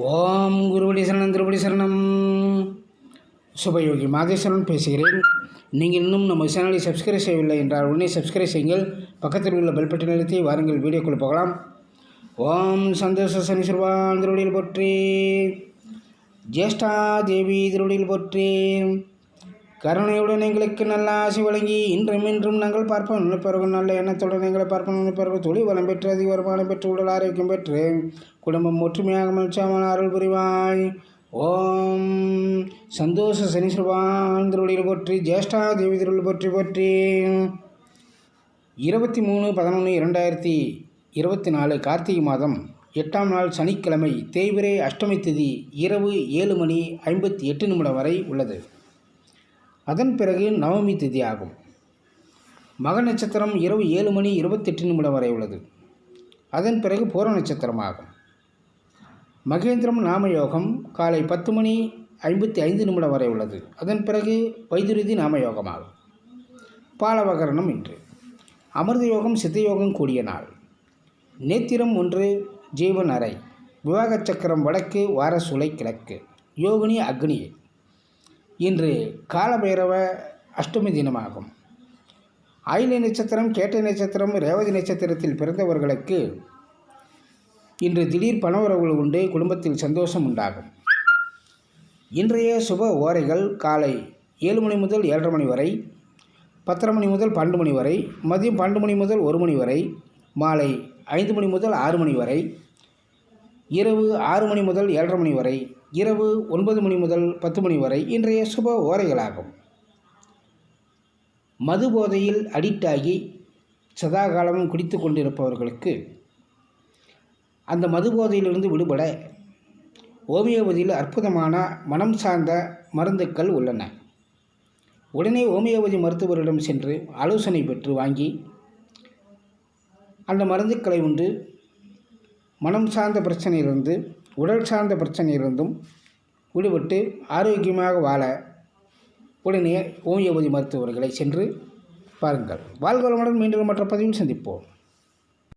ஓம் குருவடி சரணம் திருவடி சரணம். சுபயோகி மாதேஸ்வரன் பேசுகிறேன். நீங்கள் இன்னும் நம்ம சேனலை சப்ஸ்கிரைப் செய்யவில்லை என்றால் உடனே சப்ஸ்கிரைப் செய்யுங்கள். பக்கத்தில் உள்ள பெல் பட்டன் நிறுத்தி வாருங்கள் வீடியோக்குள் போகலாம். ஓம் சந்தோஷ சனீஸ்வரவான் திருவடியில் போற்றி. ஜேஷ்டா தேவி திருவடியில் போற்றி. கருணையுடன் எங்களுக்கு நல்ல ஆசை வழங்கி இன்றும் இன்றும் நாங்கள் பார்ப்போம். நினைப்பவர்கள் நல்ல எண்ணத்துடன் எங்களை பார்ப்போம். நினைப்பவர்கள் தொழில் வளம் பெற்று அதிக வருமானம் பெற்று உடல் ஆரோக்கியம் பெற்று குடும்பம் ஒற்றுமையாக மகிழ்ச்சியான அருள் புரிவாய். ஓம் சந்தோஷ சனீஸ்வரவான் திருவடியில் போற்றி ஜேஷ்டா தேவி திருவள்ளுவர் போற்றி போற்றி. இருபத்தி மூணு பதினொன்று இரண்டாயிரத்தி இருபத்தி நாலு கார்த்திகை மாதம் எட்டாம் நாள் சனிக்கிழமை தேய்பிரை அஷ்டமி திதி இரவு ஏழு மணி ஐம்பத்தி எட்டு நிமிடம் வரை உள்ளது. அதன் பிறகு நவமி திதி ஆகும். மக நட்சத்திரம் இரவு ஏழு மணி இருபத்தெட்டு நிமிடம் வரை உள்ளது. அதன் பிறகு பூர நட்சத்திரம் ஆகும். மகேந்திரம் நாமயோகம் காலை பத்து மணி ஐம்பத்தி ஐந்து நிமிடம் வரை உள்ளது. அதன் பிறகு வைதுருதி நாமயோகமாகும் பாலவகரணம் இன்று. அமிர்த யோகம் சித்தயோகம் கூடிய நாள். நேத்திரம் ஒன்று ஜீவன் அறை. விவாக சக்கரம் வடக்கு வாரசூலை கிழக்கு. யோகினி அக்னி. இன்று காலபைரவ அஷ்டமி தினமாகும். ஆயிலை நட்சத்திரம் கேட்டை நட்சத்திரம் ரேவதி நட்சத்திரத்தில் பிறந்தவர்களுக்கு இன்று திடீர் பணவரவுகள் உண்டு குடும்பத்தில் சந்தோஷம் உண்டாகும். இன்றைய சுப ஓரைகள் காலை ஏழு மணி முதல் ஏழரை மணி வரை பத்தரை மணி முதல் பன்னெண்டு மணி வரை மதியம் பன்னெண்டு மணி முதல் ஒரு மணி வரை மாலை ஐந்து மணி முதல் ஆறு மணி வரை இரவு ஆறு மணி முதல் ஏழரை மணி வரை இரவு ஒன்பது மணி முதல் பத்து மணி வரை இன்றைய சுப ஓரைகளாகும். மது போதையில் அடிக்ட் ஆகி சதா காலமும் குடித்து கொண்டிருப்பவர்களுக்கு அந்த மது போதையிலிருந்து விடுபட ஓமியோபதியில் அற்புதமான மனம் சார்ந்த மருந்துக்கள் உள்ளன. உடனே ஓமியோபதி மருத்துவரிடம் சென்று ஆலோசனை பெற்று வாங்கி அந்த மருந்துக்களை உண்டு மனம் சார்ந்த பிரச்சனையிலிருந்து உடல் சார்ந்த பிரச்சனையிலிருந்தும் விடுபட்டு ஆரோக்கியமாக வாழ உடனே ஓமியோபதி மருத்துவர்களை சென்று பாருங்கள். வாழ்வளமுடன் மீண்டும் மற்ற பதிவில் சந்திப்போம்.